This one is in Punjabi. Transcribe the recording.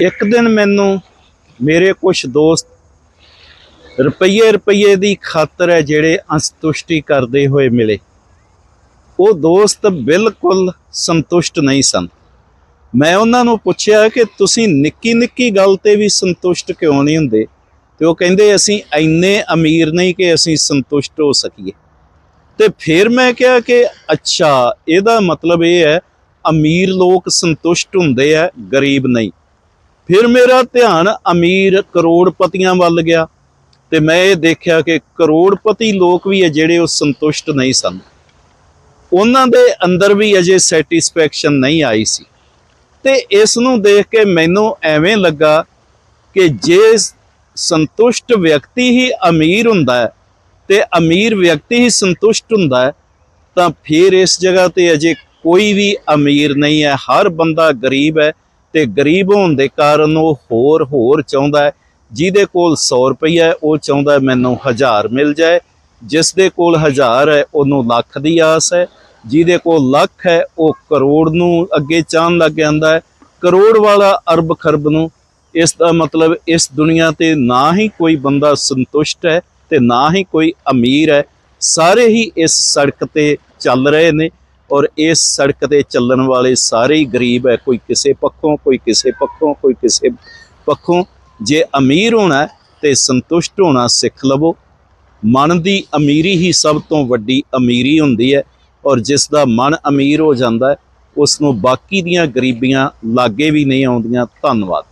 ਇੱਕ ਦਿਨ ਮੈਨੂੰ ਮੇਰੇ ਕੁਝ ਦੋਸਤ ਰੁਪਈਏ ਰੁਪਈਏ ਦੀ ਖਾਤਰ ਹੈ ਜਿਹੜੇ ਅਸੰਤੁਸ਼ਟੀ ਕਰਦੇ ਹੋਏ ਮਿਲੇ। ਉਹ ਦੋਸਤ ਬਿਲਕੁਲ ਸੰਤੁਸ਼ਟ ਨਹੀਂ ਸਨ। ਮੈਂ ਉਹਨਾਂ ਨੂੰ ਪੁੱਛਿਆ ਕਿ ਤੁਸੀਂ ਨਿੱਕੀ ਨਿੱਕੀ ਗੱਲ ਤੇ ਵੀ ਸੰਤੁਸ਼ਟ ਕਿਉਂ ਨਹੀਂ ਹੁੰਦੇ? ਤੇ ਉਹ ਕਹਿੰਦੇ, ਅਸੀਂ ਇੰਨੇ ਅਮੀਰ ਨਹੀਂ ਕਿ ਅਸੀਂ ਸੰਤੁਸ਼ਟ ਹੋ ਸਕੀਏ। ਤੇ ਫਿਰ ਮੈਂ ਕਿਹਾ ਕਿ, ਅੱਛਾ, ਇਹਦਾ ਮਤਲਬ ਇਹ ਹੈ, ਅਮੀਰ ਲੋਕ ਸੰਤੁਸ਼ਟ ਹੁੰਦੇ ਆ, ਗਰੀਬ ਨਹੀਂ। ਫਿਰ ਮੇਰਾ ਧਿਆਨ ਅਮੀਰ ਕਰੋੜਪਤੀਆਂ ਵੱਲ ਗਿਆ ਤੇ ਮੈਂ ਇਹ ਦੇਖਿਆ ਕਿ ਕਰੋੜਪਤੀ ਲੋਕ ਵੀ ਹੈ ਜਿਹੜੇ ਉਹ ਸੰਤੁਸ਼ਟ ਨਹੀਂ ਸਨ। ਉਹਨਾਂ ਦੇ ਅੰਦਰ ਵੀ ਅਜੇ ਸੈਟੀਸਫੈਕਸ਼ਨ ਨਹੀਂ ਆਈ ਸੀ। ਤੇ ਇਸ ਨੂੰ ਦੇਖ ਕੇ ਮੈਨੂੰ ਐਵੇਂ ਲੱਗਾ ਕਿ ਜੇ ਸੰਤੁਸ਼ਟ ਵਿਅਕਤੀ ਹੀ ਅਮੀਰ ਹੁੰਦਾ ਹੈ ਤੇ ਅਮੀਰ ਵਿਅਕਤੀ ਹੀ ਸੰਤੁਸ਼ਟ ਹੁੰਦਾ ਹੈ, ਤਾਂ ਫਿਰ ਇਸ ਜਗ੍ਹਾ ਤੇ ਅਜੇ ਕੋਈ ਵੀ ਅਮੀਰ ਨਹੀਂ ਹੈ। ਹਰ ਬੰਦਾ ਗਰੀਬ ਹੈ ਤੇ ਗਰੀਬ ਹੋਣ ਦੇ ਕਾਰਨ ਉਹ ਹੋਰ ਹੋਰ ਚਾਹੁੰਦਾ ਹੈ। ਜਿਹਦੇ ਕੋਲ 100 ਰੁਪਈਆ ਹੈ, ਉਹ ਚਾਹੁੰਦਾ ਮੈਨੂੰ 1000 ਮਿਲ ਜਾਏ। ਜਿਸ ਦੇ ਕੋਲ 1000 ਹੈ, ਉਹਨੂੰ ਲੱਖ ਦੀ ਆਸ ਹੈ। ਜਿਹਦੇ ਕੋਲ ਲੱਖ ਹੈ, ਉਹ ਕਰੋੜ ਨੂੰ ਅੱਗੇ ਚਾਹਣ ਲੱਗ ਜਾਂਦਾ ਹੈ। ਕਰੋੜ ਵਾਲਾ ਅਰਬ ਖਰਬ ਨੂੰ, ਇਸ ਦਾ ਮਤਲਬ ਇਸ ਦੁਨੀਆ ਤੇ ਨਾ ਹੀ ਕੋਈ ਬੰਦਾ ਸੰਤੁਸ਼ਟ ਹੈ ਤੇ ਨਾ ਹੀ ਕੋਈ ਅਮੀਰ ਹੈ। ਸਾਰੇ ਹੀ ਇਸ ਸੜਕ ਤੇ ਚੱਲ ਰਹੇ ਨੇ। ਔਰ ਇਸ ਸੜਕ ਤੇ ਚੱਲਣ ਵਾਲੇ ਸਾਰੇ ਹੀ ਗਰੀਬ ਹੈ, ਕੋਈ ਕਿਸੇ ਪੱਖੋਂ, ਕੋਈ ਕਿਸੇ ਪੱਖੋਂ, ਕੋਈ ਕਿਸੇ ਪੱਖੋਂ। ਜੇ ਅਮੀਰ ਹੋਣਾ ਹੈ ਤੇ ਸੰਤੁਸ਼ਟ ਹੋਣਾ, ਸਿੱਖ ਲਵੋ। ਮਨ ਦੀ ਅਮੀਰੀ ਹੀ ਸਭ ਤੋਂ ਵੱਡੀ ਅਮੀਰੀ ਹੁੰਦੀ ਹੈ ਔਰ ਜਿਸ ਦਾ ਮਨ ਅਮੀਰ ਹੋ ਜਾਂਦਾ ਹੈ ਉਸ ਨੂੰ ਬਾਕੀ ਦੀਆਂ ਗਰੀਬੀਆਂ ਲਾਗੇ ਵੀ ਨਹੀਂ ਆਉਂਦੀਆਂ। ਧੰਨਵਾਦ।